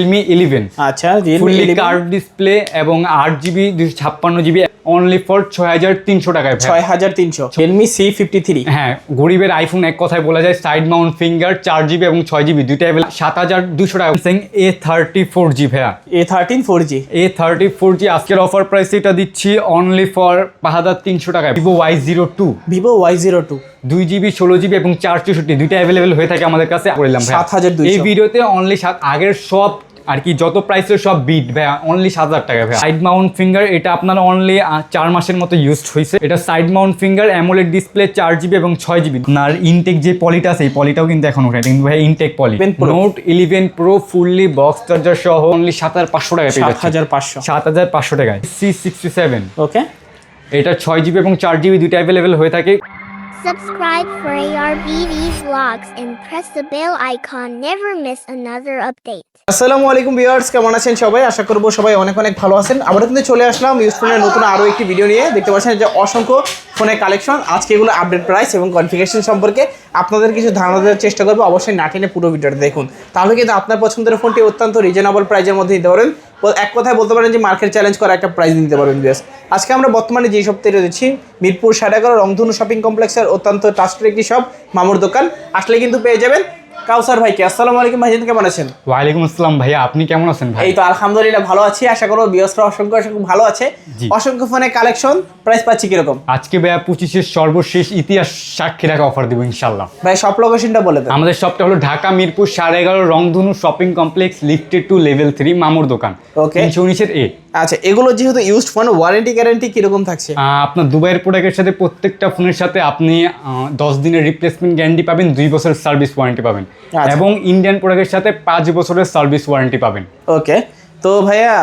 Realme eleven আচ্ছা fully curve display এবং আট জিবি দুশো ছাপ্পান্ন জিবি অনলি ফর ছয় হাজার তিনশো টাকায়। ছয় হাজার তিনশো। রিয়েলমি সি ফিফটি থ্রি হ্যাঁ গরিবের আইফোন এক কথায় বলা যায় সাইড মাউন্ট ফিঙ্গার চার জিবি এবং ছয় জিবি দুইটা সাত হাজার দুশো টাকা। এ থার্টি ফোর জি ভাইয়া। A thirteen four G A thirty four G আজকের অফার প্রাইস এটা দিচ্ছি অনলি ফর পাঁচ হাজার তিনশো টাকায়। Vivo Y zero two Vivo Y zero two দুই জিবি ষোলো জিবি এবং চার চৌষট্টি দুইটা অ্যাভেলেবেল হয়ে থাকে আমাদের কাছে। ভাইয়া। 7200 এই ভিডিওতে অনলি সাত আগের সব আর কি যত প্রাইসের সব বিট ভাইয়া অনলি সাত হাজার টাকা ভাইয়া। সাইড মাউন্ট ফিঙ্গার এটা আপনার অনলি চার মাসের মতো ইউজড হয়েছে এটা side mount finger AMOLED display চার জিবি এবং ছয় জিবি আপনার ইনটেক যে পলিটা আছে এই পলিটাও কিন্তু এখন উঠে কিন্তু ভাই ইনটেক পলি Note eleven Pro fully box charger সহ অনলি সাত হাজার পাঁচশো টাকা সাত হাজার পাঁচশো। সাত হাজার পাঁচশো টাকায়। সি সিক্সটি সেভেন ওকে এটা ছয় জিবি এবং চার জিবি দুইটা অ্যাভেলেবেল হয়ে থাকে। Subscribe for ARBD vlogs and press the bell icon. Never miss another update. আসসালামু আলাইকুম ভিউয়ার্স, কেমন আছেন সবাই? আশা করব সবাই অনেক অনেক ভালো আছেন। আমরা কিন্তু চলে আসলাম ইউজ ফোনের নতুন আরও একটি ভিডিও নিয়ে। দেখতে পাচ্ছেন যে অসংখ্য ফোনের কালেকশন আজকে এগুলো আপডেট প্রাইস এবং কনফিগারেশন সম্পর্কে আপনাদের কিছু ধারণা দেওয়ার চেষ্টা করব। অবশ্যই না টেনে পুরো ভিডিওটা দেখুন। তাহলে কিন্তু আপনার পছন্দের ফোনটি অত্যন্ত রিজনেবল প্রাইজের মধ্যে নিতে পারেন। এক কথায় বলতে পারেন যে মার্কেট চ্যালেঞ্জ করা একটা প্রাইজ নিতে পারবেন বিএস আজকে আমরা বর্তমানে যে সপ্তাহে রয়েছি মিরপুর সাড়ে এগারো রংধনু শপিং কমপ্লেক্সের অত্যন্ত ট্রাস্টেড একটি শপ মামুর দোকান। আসলে কিন্তু পেয়ে যাবেন কাউসার ভাইকে। আসসালামু আলাইকুম ভাইজান কেমন আছেন? ওয়ালাইকুম আসসালাম ভাইয়া আপনি কেমন আছেন ভাই? এই তো আলহামদুলিল্লাহ ভালো আছি। আশা করব বিয়সরা অসংখ্য অসংখ্য ভালো আছে। অসংখ্য ফোনের কালেকশন প্রাইস পাচ্ছি কীরকম? আজকে ভাইয়া পঁচিশের সর্বশেষ ইতিহাস সাক্ষী রাখা অফার দিব ইনশাল্লাহ ভাই সব লোকেশনটা বলে দেন। আমাদের শপটা হলো ঢাকা মিরপুর সাড়ে এগারো Rangdhanu shopping complex lifted two level three মামুর দোকান। Okay. তিনশো উনিশের এ আচ্ছা এগুলো যেহেতু ইউজড ফোন ওয়ারেন্টি গ্যারান্টি কীরকম থাকছে? আপনার দুবাইয়ের প্রোডাক্টের সাথে প্রত্যেকটা ফোনের সাথে আপনি দশ দিনের রিপ্লেসমেন্ট গ্যারান্টি পাবেন দুই বছরের সার্ভিস ওয়ারেন্টি পাবেন। আচ্ছা। এবং ইন্ডিয়ান প্রোডাক্টের সাথে পাঁচ বছরের সার্ভিস ওয়ারেন্টি পাবেন। ওকে তো ভাইয়া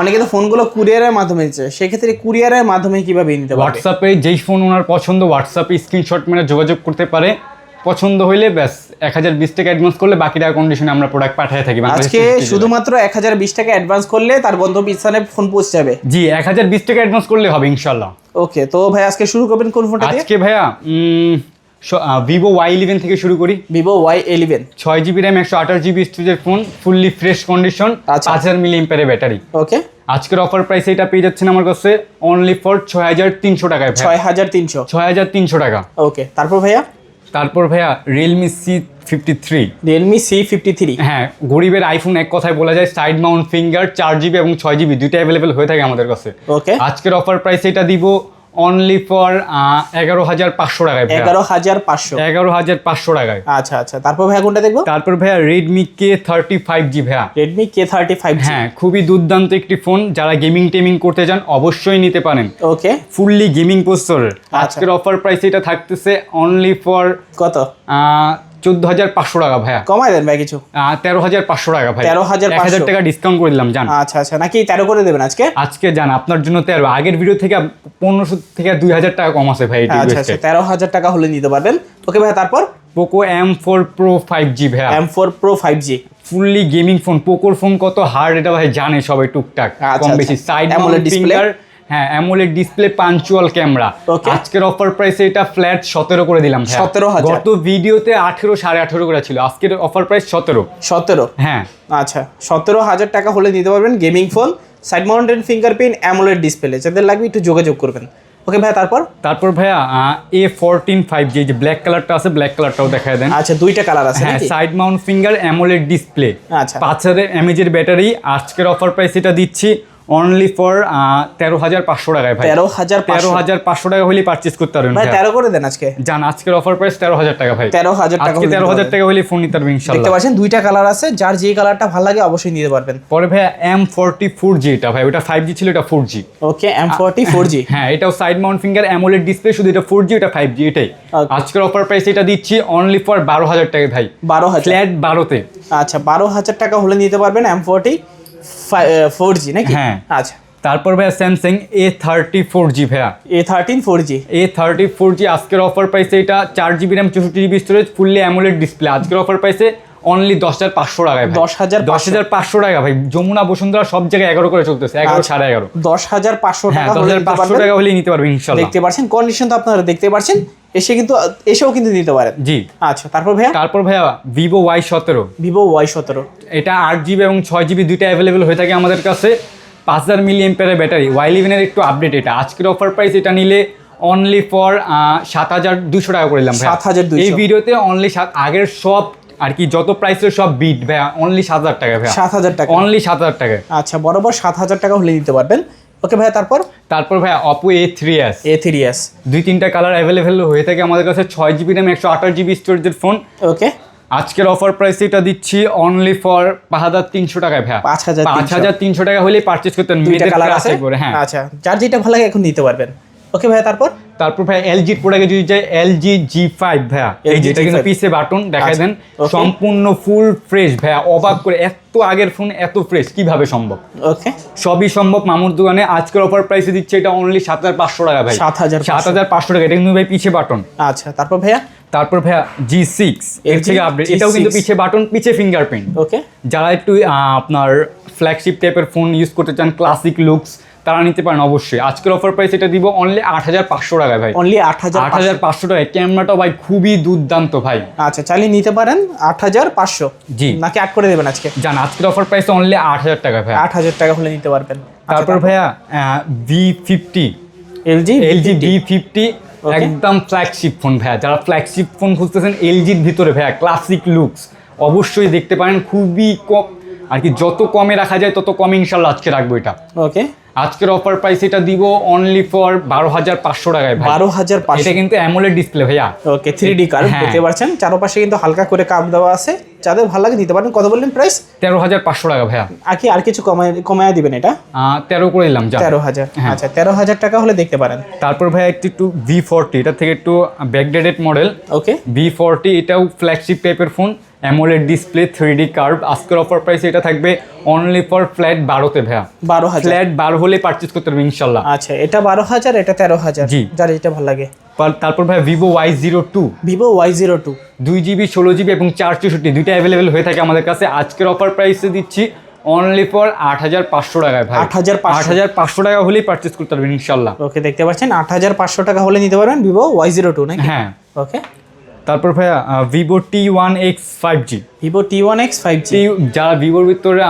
অনেকে তো ফোনগুলো কুরিয়ারের মাধ্যমে দিচ্ছে সেক্ষেত্রে কুরিয়ারের মাধ্যমে কীভাবে নিতে পারবে? হোয়াটসঅ্যাপে যেই ফোন ওনার পছন্দ হোয়াটসঅ্যাপে স্ক্রিনশট মেরে যোগাযোগ করতে পারে। পছন্দ হইলে ব্যাস এক হাজার বিশ টাকা অ্যাডভান্স করলে বাকি টাকা কন্ডিশনে আমরা প্রোডাক্ট পাঠিয়ে থাকি আজকে শুধুমাত্র এক হাজার বিশ টাকা অ্যাডভান্স করলে তার গন্তব্য স্থানে ফোন পৌঁছে যাবে জি এক হাজার বিশ টাকা অ্যাডভান্স করলে হবে ইনশাল্লাহ ওকে তো ভাই আজকে শুরু করবেন কোন ফোনটা আজকে ভাইয়া ভিভো ওয়াই ইলেভেন থেকে শুরু করি। ভিভো ওয়াই ইলেভেন ছয় জিবি র্যাম একশো আঠাশ জিবি স্টোরেজের ফোন ফুললি ফ্রেশ কন্ডিশন। পাঁচ হাজার মিলি এম্পারের ব্যাটারি ওকে। আজকের অফার প্রাইস এটা পেয়ে যাচ্ছেন আমার কাছে অনলি ফর ছয় হাজার তিনশো টাকায় ছয় হাজার তিনশো। ছয় হাজার তিনশো টাকা। ওকে তারপর ভাইয়া? তারপর ভাইয়া Realme C fifty three Realme C fifty three হ্যাঁ গরিবের আইফোন এক কথায় বলা যায় সাইড মাউন্ট ফিঙ্গার চার জিবি এবং ছয় জিবি দুইটা অ্যাভেলেবেল হয়ে থাকে আমাদের কাছে। ওকে আজকের অফার প্রাইস এটা দিব অনলি ফর এগারো হাজার পাঁচশো টাকায় এগারো হাজার পাঁচশো। এগারো হাজার পাঁচশো টাকায়। আচ্ছা আচ্ছা। তারপর ভাইয়া কোনটা দেখব? তারপর ভাইয়া Redmi K thirty five G ভাইয়া। রেডমি কে থার্টি ফাইভ হ্যাঁ খুবই দুর্দান্ত একটি ফোন। যারা গেমিং টেমিং করতে চান অবশ্যই নিতে পারেন। ওকে ফুললি গেমিং প্রসেসর আজকের অফার প্রাইস এটা থাকতেছে অনলি ফর কত? চোদ্দ হাজার পাঁচশো টাকা ভাইয়া। কমায় দেন ভাই কিছু। তেরো হাজার পাঁচশো টাকা ভাই 13,500 এক হাজার টাকা ডিসকাউন্ট করে দিলাম জান। আচ্ছা আচ্ছা নাকি তেরো করে দেবেন আজকে? আজকে জান আপনার জন্য তেরো। আগের ভিডিও থেকে পনেরোশো থেকে দুই হাজার টাকা কম আছে ভাই আচ্ছা আচ্ছা তেরো হাজার টাকা হলে নিতে পারবেন। ওকে ভাই তারপর? Poco M four Pro five G ভাইয়া। M four Pro five G fully gaming phone পোকোর phone কত হার্ড এটা ভাই জানে সবাই টুকটাক। আচ্ছা, কম আচ্ছা। বেশি। সাইড? ফিঙ্গার হ্যাঁ অ্যামোলেড ডিসপ্লে পাঞ্চুয়াল ক্যামেরা. আজকের অফার প্রাইসে এটা ফ্ল্যাট সতেরো করে দিলাম ভাইয়া। 17,000 গত ভিডিওতে আঠেরো সাড়ে আঠেরো করে ছিল। আজকের অফার প্রাইস সতেরো। সতেরো? হ্যাঁ। আচ্ছা সতেরো হাজার টাকা হলে নিতে পারবেন gaming phone side mountain fingerprint AMOLED display যাদের লাগবে একটু যোগাযোগ করবেন। ওকে ভাই তারপর? তারপর ভাইয়া এ ফোরটিন ফাইভ জি যে ব্ল্যাক কালারটা আছে ব্ল্যাক কালারটাও দেখায় দেন। আচ্ছা দুইটা কালার আছে হ্যাঁ? Side mount finger AMOLED display আচ্ছা। পাঁচ হাজার এমএজের ব্যাটারি আজকের অফার প্রাইস এটা দিচ্ছি। অনলি ফর তেরো হাজার পাঁচশো টাকায় ভাই। তেরো হাজার তেরো হাজার পাঁচশো টাকা হলে পারচেস করতে পারবেন ভাই তেরো করে দেন আজকে? জান আজকের অফার প্রাইস তেরো হাজার টাকা ভাই। তেরো হাজার টাকা তেরো হাজার টাকা হলে ফোন নিতে পারবেন দেখতে পাচ্ছেন দুইটা কালার আছে যার যে কালারটা ভালো লাগে অবশ্যই নিতে পারবেন। পরে ভাইয়া এম ফোরটি ফোর জি এটা ভাই ওটা ফাইভ জি ছিল এটা four G okay M forty four G হ্যাঁ এটাও side mount finger AMOLED display শুধু এটা ফোর জি এটা ফাইভ জি এটাই। আজকের অফার প্রাইস এটা দিচ্ছি অনলি ফর বারো হাজার টাকা ভাই। বারো হাজার। ফ্ল্যাট বারোতে। আচ্ছা বারো হাজার টাকা হলে নিতে পারবেন এম ফোরটি ফোর জি নাকি? হ্যাঁ। আচ্ছা। তারপর ভাইয়া Samsung A thirty four G ভাইয়া। A thirteen four G A thirty four G আজকের অফার প্রাইসে এটা চার জিবি র্যাম চৌষট্টি GB storage fully AMOLED display আজকের অফার প্রাইসে অনলি দশ হাজার পাঁচশো টাকায় ভাই। 10,500 দশ হাজার পাঁচশো টাকা ভাই। যমুনা বসুন্ধরা সব জায়গায় এগারো করে চলতেছে। এগারো আচ্ছা। সাড়ে এগারো। দশ হাজার পাঁচশো হ্যাঁ টাকা দশ হাজার পাঁচশো টাকা হলেই নিতে পারবেন দেখতে পাচ্ছেন কন্ডিশন তো আপনারা দেখতে পাচ্ছেন এসে কিন্তু এসেও কিন্তু নিতে পারেন। জি। আচ্ছা তারপর ভাইয়া? তারপর ভাইয়া ভিভো ওয়াই সতেরো। ভিভো ওয়াই সতেরো। এটা আট জিবি এবং ছয় জিবি দুইটা অ্যাভেলেবেল হয়ে থাকে আমাদের কাছে। পাঁচ হাজার মিলি এম্পেয়ারের ব্যাটারি ওয়াই ইলেভেনের একটু আপডেট এটা। আজকের অফার প্রাইস এটা নিলে অনলি ফর সাত হাজার দুশো টাকা করে দিলাম ভাইয়া। 7,200 এই ভিডিওতে অনলি সাত আগের সব আর কি যত প্রাইসের সব বিট ভাইয়া অনলি সাত হাজার টাকা ভাইয়া। সাত হাজার টাকা। অনলি সাত হাজার টাকা। আচ্ছা বরাবর সাত হাজার টাকা হলে দিতে পারবেন। ওকে ভাই তারপর? তারপর ভাই Oppo A three S A three S দুই তিনটা কালার অ্যাভেলেবেল হয়ে থাকে আমাদের কাছে ছয় জিবি র্যাম একশো আঠাশ জিবি স্টোরেজের ফোন ওকে। আজকের অফার প্রাইস এটা দিচ্ছি অনলি ফর পাঁচ হাজার তিনশো টাকায় ভাই পাঁচ হাজার পাঁচ হাজার তিনশো টাকা হলেই পারচেস করতেন দুইটা মেয়েদের কালার আছে? হ্যাঁ। আচ্ছা যার যেটা ভালো লাগে এখন নিতে পারবেন। ওকে ভাই তারপর? তারপর ভাই এলজির প্রোডাক্টে যদি যাই এলজি জি ফাইভ ভাইয়া। এই যেটা কিন্তু পিসে বাটন দেখাই দেন সম্পূর্ণ ফুল ফ্রেশ ভাইয়া অবাক করে এত আগের ফোন এত ফ্রেশ কীভাবে সম্ভব? ওকে সবই সম্ভব মামুর দোকানে আজকের অফার প্রাইসে দিচ্ছে এটা অনলি সাত হাজার পাঁচশো টাকা ভাই। সাত হাজার সাত হাজার পাঁচশো টাকা এটা কিন্তু ভাই পিছে বাটন আচ্ছা তারপর ভাইয়া? তারপর ভাইয়া জি সিক্স এর থেকে আপডেট এটাও কিন্তু G6 পিছে বাটন পিছে ফিঙ্গারপ্রিন্ট ওকে যারা একটু আপনার ফ্ল্যাগশিপ টাইপের ফোন ইউজ করতে চান ক্লাসিক লুকস তারা নিতে পারেন অবশ্যই। আজকের অফার প্রাইস এটা দিব অনলি আট হাজার পাঁচশো টাকায় ভাই। অনলি আট হাজার আট হাজার পাঁচশো টাকায়। ক্যামেরাটা ভাই খুবই দুর্দান্ত ভাই। আচ্ছা চালিয়ে নিতে পারেন আট হাজার পাঁচশো। জি। নাকি আট করে দেবেন আজকে? জান আজকের অফার প্রাইস অনলি আট হাজার টাকা ভাই। আট হাজার টাকা হলে নিতে পারবেন। আচ্ছা, তারপর ভাইয়া V fifty LG LG V fifty একদম ফ্ল্যাগশিপ ফোন ভাইয়া। যারা ফ্ল্যাগশিপ ফোন খুঁজতেছেন এলজির ভিতরে ভাইয়া ক্লাসিক লুকস অবশ্যই দেখতে পারেন খুবই কম। আর কি যত কমে রাখা যায় তত কমে ইনশাল্লাহ আজকে রাখব এটা। ওকে আজকের অফার প্রাইস এটা দিব অনলি ফর বারো হাজার পাঁচশো টাকায় বারো হাজার এটা পাঁচশো কিন্তু অ্যামোলেড ডিসপ্লে ভাইয়া। ওকে থ্রি ডি কার্ড হ্যাঁ। দেখতে পাচ্ছেন। চারপাশে কিন্তু হালকা করে কাপ দেওয়া আছে। যাদের ভালো লাগে নিতে পারেন। কত বললেন প্রাইস তেরো হাজার পাঁচশো টাকা ভাইয়া। আর কি আর কিছু কমায় কমায় দিবেন এটা? তেরো করে দিলাম যা। তেরো হাজার। হ্যাঁ। আচ্ছা তেরো হাজার টাকা হলে দেখতে পারেন। তারপর ভাইয়া একটু একটু ভি ফোরটি এটা থেকে একটু backdated model okay V forty এটাও ফ্ল্যাগশিপ টাইপের phone AMOLED display three D curve আজকের অফার প্রাইস এটা থাকবে অনলি ফর ফ্ল্যাট বারোতে ভাইয়া। বারো হাজার। ফ্ল্যাট বারো হলে পারচেস করতে পারবে ইনশাল্লাহ আচ্ছা এটা বারো হাজার এটা তেরো হাজার। জি। যার যেটা ভালো লাগে। তারপর ভাইয়া Vivo Y zero two Vivo Y zero two দুই জিবি ষোলো জিবি এবং চার চৌষট্টি দুইটা অ্যাভেলেবেল হয়ে থাকে আমাদের কাছে। আজকের অফার প্রাইসে দিচ্ছি অনলি ফর আট হাজার পাঁচশো টাকায় ভাই। 8,500 আট হাজার পাঁচশো টাকা হলেই পারচেস করতে পারবেন ইনশাল্লাহ। ওকে দেখতে পাচ্ছেন আট হাজার পাঁচশো টাকা হলে নিতে পারবেন ভিভো ওয়াই জিরো টু নাকি? হ্যাঁ। ওকে। তারপর ভাইয়া Vivo T one X five G. Vivo T one X five G. যারা ভিভোর ভিতরে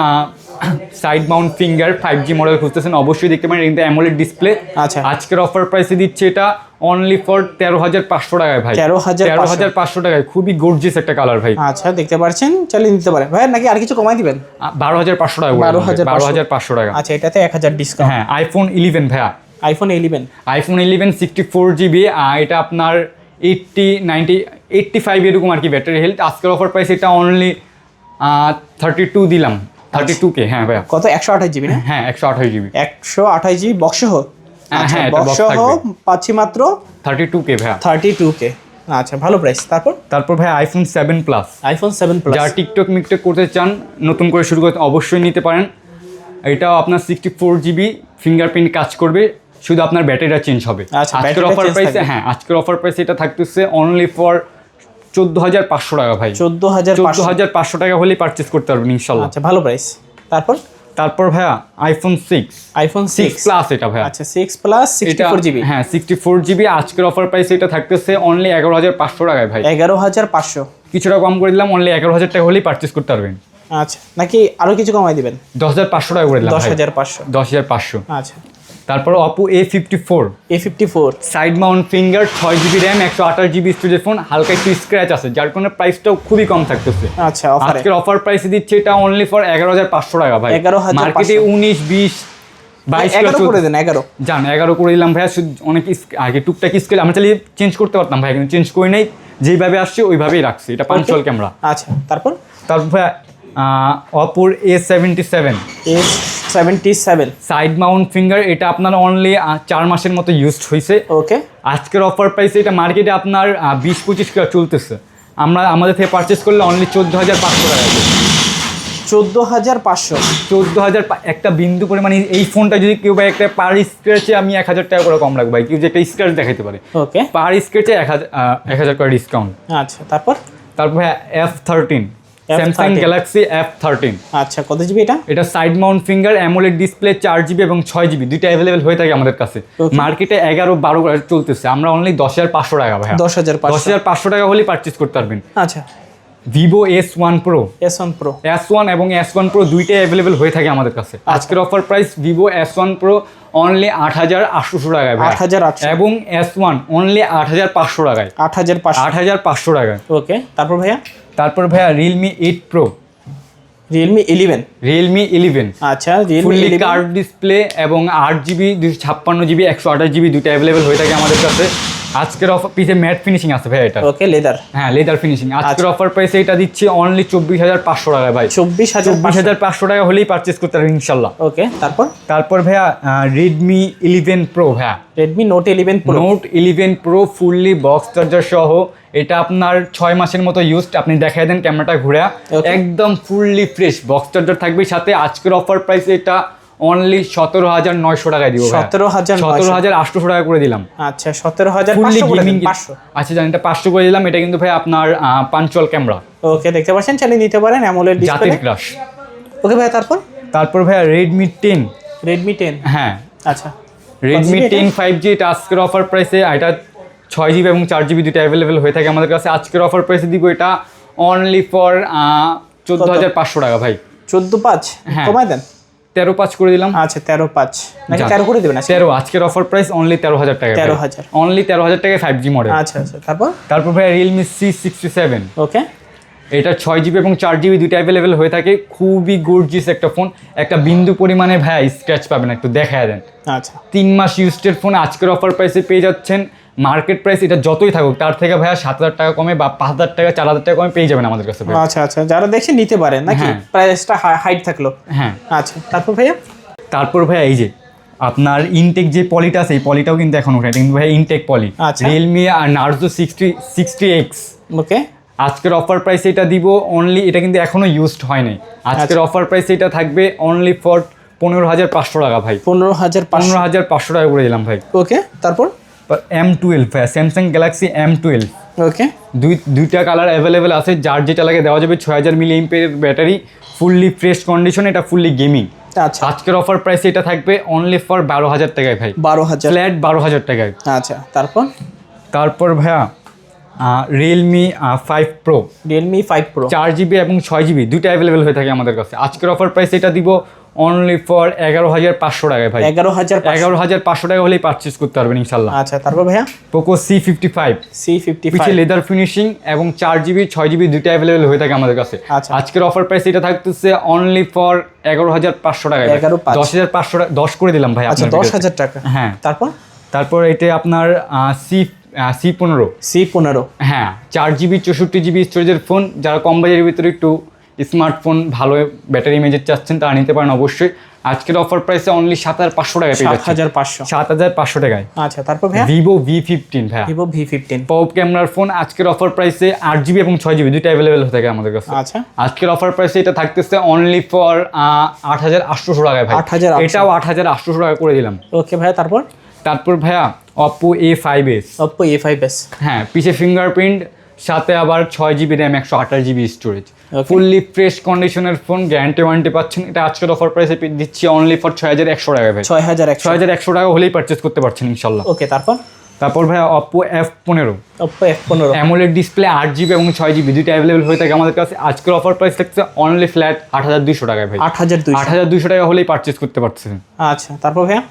side mount finger five G model খুঁজতেছেন অবশ্যই দেখতে পারেন কিন্তু অ্যামোলেড ডিসপ্লে আচ্ছা। আজকের অফার প্রাইসে দিচ্ছে এটা অনলি ফর তেরো হাজার পাঁচশো টাকায় ভাই। তেরো হাজার তেরো হাজার পাঁচশো টাকায় খুবই গর্জিয়াস একটা কালার ভাই। আচ্ছা দেখতে পাচ্ছেন চালিয়ে নিতে পারেন। ভাই নাকি আর কিছু কমাই দিবেন? বারো হাজার পাঁচশো টাকা বারো হাজার বারো হাজার পাঁচশো টাকা। আচ্ছা এটাতে এক হাজার ডিসকাউন্ট হ্যাঁ আইফোন ইলেভেন ভাইয়া। IPhone eleven iPhone eleven sixty four GB এটা আপনার এইটটি নাইনটি এইটটি ফাইভ এরকম আর কি ব্যাটারি হেলথ আজকের অফার প্রাইস এটা অনলি থার্টি টু দিলাম। থার্টি টু কে হ্যাঁ ভাইয়া। কত? একশো আঠাশ জিবি না? হ্যাঁ একশো আঠাশ জিবি একশো আঠাশ জিবি বক্স সহ? হ্যাঁ, আচ্ছা হ্যাঁ, বক্স সহ পাচ্ছি মাত্র থার্টি টু কে ভাইয়া। থার্টি টু কে আচ্ছা ভালো প্রাইস তারপর? তারপর ভাই iPhone seven plus iPhone seven plus যারা টিকটক মিকটক করতে চান নতুন করে শুরু করতে অবশ্যই নিতে পারেন। এটাও আপনার সিক্সটি ফোর জিবি ফিঙ্গারপ্রিন্ট কাজ করবে। শুধু আপনার ব্যাটারিটা চেঞ্জ হবে। আচ্ছা, আজকের অফার প্রাইসে হ্যাঁ আজকের অফার প্রাইসে এটা থাকতেছে অনলি ফর চোদ্দ হাজার পাঁচশো টাকা ভাই। চোদ্দ হাজার চোদ্দ হাজার পাঁচশো টাকা হলেই পারচেস করতে পারবেন ইনশাল্লাহ আচ্ছা ভালো প্রাইস তারপর? তারপর ভাইয়া iPhone six iPhone six plus এটা ভাইয়া। আচ্ছা six plus sixty four GB হ্যাঁ সিক্সটি ফোর জিবি আজকের অফার প্রাইসে এটা থাকতেছে অনলি এগারো হাজার পাঁচশো টাকায় ভাই। এগারো হাজার পাঁচশো। কিছুটা কম করে দিলাম অনলি এগারো হাজার টাকা হলেই পারচেস করতে পারবেন। আচ্ছা নাকি আরও কিছু কমাই দিবেন? দশ হাজার পাঁচশো টাকা করে দিলাম দশ হাজার পাঁচশো। দশ হাজার পাঁচশো। আচ্ছা। তারপর Oppo A fifty four A fifty four side mount finger ছয় জিবি র্যাম একশো আঠাশ জিবি স্টোরেজ ফোন হালকা একটু স্ক্র্যাচ আছে যার কারণে প্রাইসটাও খুবই কম থাকতেছে। আচ্ছা আজকের অফার প্রাইসে দিচ্ছে এটা অনলি ফর এগারো হাজার পাঁচশো টাকা ভাই। 11,500 মার্কেটে উনিশ বিশ বাইশ এগারো করে দেন এগারো। জান এগারো করে দিলাম ভাইয়া অনেক আগে টুকটাক স্কেল আমরা চালিয়ে চেঞ্জ করতে পারতাম ভাই কিন্তু চেঞ্জ করে নাই। যেইভাবে আসছে ওইভাবেই রাখছি। এটা ক্যামেরা আচ্ছা তারপর? তারপর ভাইয়া অপোর A seventy seven A seventy seven side mount finger এটা আপনার অনলি চার মাসের মতো ইউজড হয়েছে ওকে আজকের অফার প্রাইসে এটা মার্কেটে আপনার বিশ পঁচিশ টাকা চলতেছে। আমরা আমাদের থেকে পারচেস করলে অনলি চোদ্দ হাজার পাঁচশো টাকা চোদ্দ হাজার পাঁচশো। চোদ্দ হাজার একটা বিন্দু পরিমাণে এই ফোনটা যদি কেউ ভাই একটা পার স্ক্র্যাচে আমি এক হাজার টাকা করে কম রাখব। ভাই কেউ যে একটা স্ক্র্যাচ দেখাতে পারে। ওকে পার স্ক্র্যাচে এক হাজার এক হাজার করে ডিসকাউন্ট আচ্ছা তারপর? তারপর F thirteen Samsung Galaxy F thirteen আচ্ছা কত জিবি এটা? এটা side mount finger AMOLED display চার জিবি এবং ছয় জিবি দুইটা অ্যাভেলেবেল হয়ে থাকে আমাদের কাছে. মার্কেটে এগারো বারো চলতেছে। আমরা অনলি দশ হাজার পাঁচশো টাকা ভাই দশ হাজার দশ হাজার পাঁচশো টাকা হলেই পারচেস করতে পারবেন। আচ্ছা। Vivo S one Pro S one Pro S one এবং এস ওয়ান প্রো দুইটাই অ্যাভেলেবেল হয়ে থাকে আমাদের কাছে। আচ্ছা। আজকের offer price Vivo S one Pro only আট হাজার আটশোশো টাকায় ভাই 8,800 এবং এস ওয়ান অনলি আট হাজার পাঁচশো টাকায়। আট হাজার আট হাজার পাঁচশো টাকায়। ওকে তারপর ভাইয়া? তারপর ভাইয়া Realme eight Pro Realme eleven Realme eleven আচ্ছা রিয়েলমি ফুললি কার্ড ডিসপ্লে এবং আট জিবি দুশো ছাপ্পান্ন জিবি একশো আঠাশ জিবি দুটো অ্যাভেলেবেল হয়ে থাকে আমাদের কাছে। আজকের অফার পিছে ম্যাট ফিনিশিং আছে ভাই এটা। ওকে লেদার হ্যাঁ লেদার ফিনিশিং আজকের অফার প্রাইসে এটা দিচ্ছি অনলি চব্বিশ হাজার পাঁচশো টাকায় ভাই। চব্বিশ হাজার চব্বিশ হাজার পাঁচশো টাকা হলেই পারচেস করতে পারবেন ইনশাল্লাহ ওকে তারপর? তারপর ভাইয়া রেডমি ইলেভেন প্রো ভাইয়া। Redmi note eleven pro note eleven pro fully box charger সহ এটা আপনার ছয় মাসের মতো ইউজড আপনি দেখাই দেন ক্যামেরাটা ঘুরে। একদম ফুললি ফ্রেশ বক্স চার্জার থাকবে। সাথে আজকের অফার প্রাইস এটা অনলি সতেরো হাজার নয়শো টাকায় দিব সতেরো হাজার সতেরো হাজার আটশোশো টাকা করে দিলাম। আচ্ছা সতেরো হাজার আচ্ছা জানি এটা পাঁচশো করে দিলাম এটা কিন্তু ভাই আপনার পাঞ্চুয়াল ক্যামেরা ওকে দেখতে পাচ্ছেন? চালিয়ে নিতে পারেন অ্যামোলেড ডিসপ্লে ক্রাশ ওকে ভাই তারপর? তারপর ভাইয়া রেডমি টেন রেডমি টেন হ্যাঁ। আচ্ছা। রেডমি টেন ফাইভ জি এটা আজকের অফার প্রাইসে এটা ছয় জিবি এবং চার জিবি দুটো অ্যাভেলেবেল হয়ে থাকে আমাদের কাছে। আজকের অফার প্রাইসে দিব এটা অনলি ফর চোদ্দ হাজার পাঁচশো টাকা ভাই। চোদ্দ পাঁচ? হ্যাঁ। কমায় দেন। তেরো পাঁচ করে দিলাম। আচ্ছা তেরো পাঁচ। নাকি তেরো করে দেবেন তেরো আজকের অফার প্রাইস অনলি তেরো হাজার টাকা 13,000 অনলি তেরো হাজার টাকায় ফাইভ জি মডেল আচ্ছা আচ্ছা তারপর? তারপর ভাই Realme C sixty seven okay. এটা ছয় জিবি এবং চার জিবি দুইটা অ্যাভেলেবেল হয়ে থাকে। খুবই গর্জিয়াস একটা ফোন একটা বিন্দু পরিমাণে ভাই স্ক্র্যাচ পাবেন একটু দেখায় দেন। আচ্ছা। তিন মাস ইউজডের ফোন আজকের অফার প্রাইসে পেয়ে যাচ্ছেন। মার্কেট প্রাইস এটা যতই থাকুক তার থেকে ভাইয়া সাত হাজার টাকা কমে বা পাঁচ হাজার টাকা চার হাজার টাকা কমে পেয়ে যাবেন আমাদের কাছে আচ্ছা আচ্ছা যারা দেখে নিতে পারেন নাকি হ্যাঁ। প্রাইসটা হাইট থাকল? হ্যাঁ। আচ্ছা তারপর ভাইয়া? তারপর ভাইয়া এই যে আপনার ইনটেক যে পলিটা আছে এই পলিটাও কিন্তু এখন উঠে কিন্তু ভাই ইনটেক পলি আচ্ছা। রিয়েলমি আর Narzo sixty sixty X okay. আজকের অফার প্রাইস এটা দিব অনলি এটা কিন্তু এখনও ইউজড হয় নাই। আজকের আচ্ছা। অফার প্রাইস এটা থাকবে অনলি ফর পনেরো হাজার পাঁচশো টাকা ভাই। পনেরো হাজার পনেরো হাজার পাঁচশো টাকা করে দিলাম ভাই। ওকে তারপর? এম টুয়েলভ ভাই Samsung Galaxy M twelve okay দুই দুইটা কালার অ্যাভেলেবেল আছে যার যেটা লাগে দেওয়া যাবে ছয় হাজার milliampere battery fully fresh condition এটা ফুললি গেমিং আচ্ছা। আজকের অফার প্রাইস এটা থাকবে অনলি ফর বারো হাজার টাকায় ভাই। বারো হাজার। ফ্ল্যাট বারো হাজার টাকায়। আচ্ছা তারপর? তারপর ভাইয়া Realme five pro Realme five pro চার জিবি এবং ছয় জিবি দুইটা অ্যাভেলেবেল হয়ে থাকে আমাদের কাছে। আজকের অফার প্রাইস এটা দিব অনলি ফর এগারো হাজার পাঁচশো টাকায় ভাই। এগারো হাজার এগারো হাজার পাঁচশো টাকা হলেই পারচেস করতে পারবেন ইনশাল্লাহ আচ্ছা তারপর ভাইয়া? Poco C fifty five C fifty পিছিয়ে লেদার ফিনিশিং এবং চার জিবি ছয় জিবি দুইটা অ্যাভেলেবেল হয়ে থাকে আমাদের কাছে। আচ্ছা। আজকের অফার প্রাইস এটা থাকতেছে অনলি ফর এগারো হাজার পাঁচশো টাকা 11,500 দশ হাজার পাঁচশো টাকা দশ করে দিলাম ভাই আচ্ছা দশ হাজার টাকা। হ্যাঁ। তারপর? তারপর এটা আপনার সি সি পনেরো। সি পনেরো। হ্যাঁ চার জিবি চৌষট্টি জিবি স্টোরেজের ফোন যারা কম বাজারের ভিতরে একটু স্মার্টফোন ভালো ব্যাটারি ইমেজের চাচ্ছেন তারা নিতে পারেন অবশ্যই। আজকের অফার প্রাইসে অনলি সাত হাজার পাঁচশো টাকা পেয়ে যাচ্ছে হাজার পাঁচশো। সাত হাজার পাঁচশো টাকায়। আচ্ছা তারপর ভিভো ভি ফিফটিন ভাইয়া। ভিভো ভি ফিফটিন পপ ক্যামেরার ফোন আজকের অফার প্রাইসে আট জিবি এবং ছয় জিবি দুইটা অ্যাভেলেবেল হয়ে থাকে আমাদের কাছে। আচ্ছা। আজকের অফার প্রাইসে এটা থাকতেছে অনলি ফর আট হাজার আটশোশো টাকায় ভাই। আট হাজার এটাও আট হাজার আটশোশো টাকা করে দিলাম। ওকে ভাইয়া তারপর? তারপর ভাইয়া Oppo A five S Oppo A five S হ্যাঁ পিছে ফিঙ্গারপ্রিন্ট সাথে আবার ছয় জিবি র্যাম একশো আঠাশ জিবি স্টোরেজ ফুললি ফ্রেশ কন্ডিশনের ফোন গ্যারান্টি ওয়ারেন্টি পাচ্ছেন। এটা আজকের অফার প্রাইসে দিচ্ছি অনলি ফর ছয় হাজার একশো টাকা ভাই। ছয় হাজার একশো ছয় হাজার একশো টাকা হলেই পারচেস করতে পারছেন ইনশাল্লাহ ওকে তারপর? তারপর ভাইয়া অপো এফ পনেরো। ওপ্পো এফ পনেরো। অ্যামোলেড ডিসপ্লে আট জিবি এবং ছয় জিবি দুইটা অ্যাভেলেবল হয়ে থাকে আমাদের কাছে। আজকের অফার প্রাইস থাকছে অনলি ফ্ল্যাট আট হাজার দুইশো টাকায় ভাই। আট হাজার আট হাজার দুইশো টাকা হলেই পারচেস করতে পারছেন আচ্ছা তারপর ভাইয়া?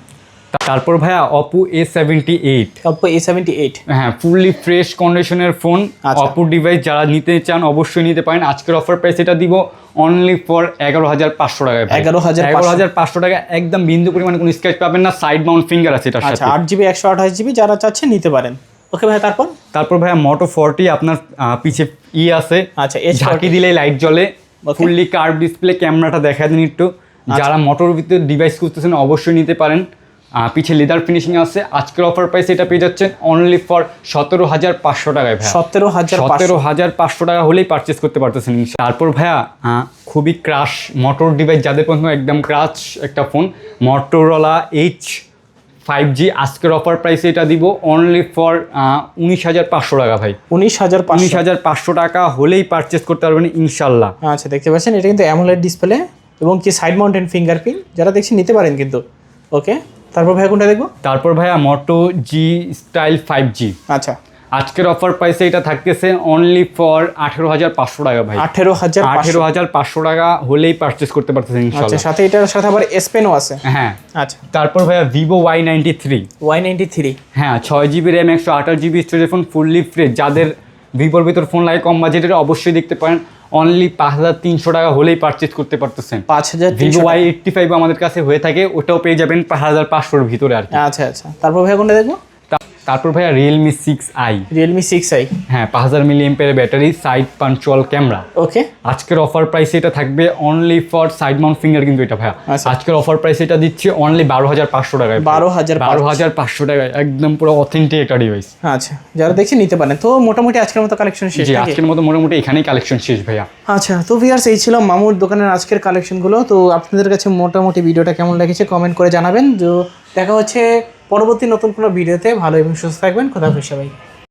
তারপর ভাইয়া Oppo A seventy eight Oppo A seventy eight হ্যাঁ ফুললি ফ্রেশ কন্ডিশনের ফোন আচ্ছা। অপো ডিভাইস যারা নিতে চান অবশ্যই নিতে পারেন। আজকের অফার প্রাইস এটা দিব অনলি ফর এগারো হাজার পাঁচশো টাকা এগারো হাজার এগারো হাজার পাঁচশো টাকা একদম বিন্দু পরিমাণে কোনো স্ক্র্যাচ পাবেন না। সাইড মাউন্ট ফিঙ্গার আছে এটার আচ্ছা আট জিবি একশো আঠাশ জিবি যারা চাচ্ছে নিতে পারেন। ওকে ভাইয়া তারপর? তারপর ভাইয়া মোটো ফোরটি আপনার পিছে ই আছে। আচ্ছা এস ঝাঁকি দিলেই লাইট জ্বলে. ফুললি কার্ভ ডিসপ্লে ক্যামেরাটা দেখা দিন একটু। যারা মোটর ভিতরে ডিভাইস খুঁজতেছেন অবশ্যই নিতে পারেন। পিছে লেদার ফিনিশিং আছে। আজকের অফার প্রাইস এটা পেয়ে যাচ্ছেন অনলি ফর সতেরো হাজার পাঁচশো টাকায় ভাইয়া। সতেরো হাজার সতেরো হাজার পাঁচশো টাকা হলেই পারচেস করতে পারতেছেন তারপর ভাইয়া খুবই ক্রাশ মোটর ডিভাইস যাদের পর্যন্ত একদম ক্রাশ একটা phone Motorola H five G আজকের অফার প্রাইসে এটা দিব অনলি ফর উনিশ হাজার পাঁচশো টাকা ভাই। উনিশ হাজার উনিশ হাজার পাঁচশো টাকা হলেই পারচেস করতে পারবেন ইনশাল্লাহ আচ্ছা দেখতে পাচ্ছেন এটা কিন্তু অ্যামোলেড ডিসপ্লে এবং কি সাইড মাউন্টেন ফিঙ্গারপ্রিন্ট যারা দেখছি নিতে পারেন কিন্তু ওকে তারপর ভাই কোনটা দেখব? তারপর ভাইয়া মোটো জি স্টাইল ফাইভ জি আচ্ছা। আজকের অফার প্রাইসে এটা থাকতেছে অনলি ফর আঠেরো হাজার পাঁচশো টাকা ভাই। আঠেরো হাজার আঠেরো হাজার পাঁচশো টাকা হলেই পারচেস করতে পারতেছেন আচ্ছা সাথে এটার সাথে আবার এস পেনও আছে। হ্যাঁ। আচ্ছা। তারপর ভাইয়া Vivo Y ninety three Y ninety three হ্যাঁ ছয় জিবি র্যাম একশো আঠাশ GB storage phone fully fresh যাদের ভিভোর ভিতর ফোন লাগে কম বাজেটের অবশ্যই দেখতে পারেন। অনলি পাঁচ হাজার তিনশো টাকা হলেই পারচেস করতে পারতেছেন। পাঁচ হাজার ভিভো ওয়াই এইটটি ফাইভ আমাদের কাছে হয়ে থাকে ওটাও পেয়ে যাবেন পাঁচ হাজার পাঁচশোর ভিতরে আর আচ্ছা আচ্ছা। তারপর ভাই কোনটা দেখব? তারপর ভাইয়া Realme six I Realme six I হ্যাঁ পাঁচ হাজার milliampere battery side punctual camera okay আজকের অফার প্রাইসে এটা থাকবে only for side mount finger কিন্তু এটা ভাইয়া। আচ্ছা। আজকের অফার প্রাইসে এটা দিচ্ছি অনলি বারো হাজার পাঁচশো টাকায়। বারো হাজার বারো হাজার পাঁচশো টাকায় একদম পুরো অথেন্টিক একটা ডিভাইস আচ্ছা যারা দেখছি নিতে পারেন তো মোটামুটি আজকের মতো কালেকশন শেষ আজকের মতো মোটামুটি এখানেই কালেকশন শেষ ভাইয়া। আচ্ছা তো ভিয়ার্স এই ছিল মামুর দোকানের আজকের কালেকশনগুলো তো আপনাদের কাছে মোটামুটি ভিডিওটা কেমন লেগেছে কমেন্ট করে জানাবেন। তো দেখা হচ্ছে পরবর্তী নতুন কোনো ভিডিওতে ভালো এবং সুস্থ থাকবেন। খোদা সবাই।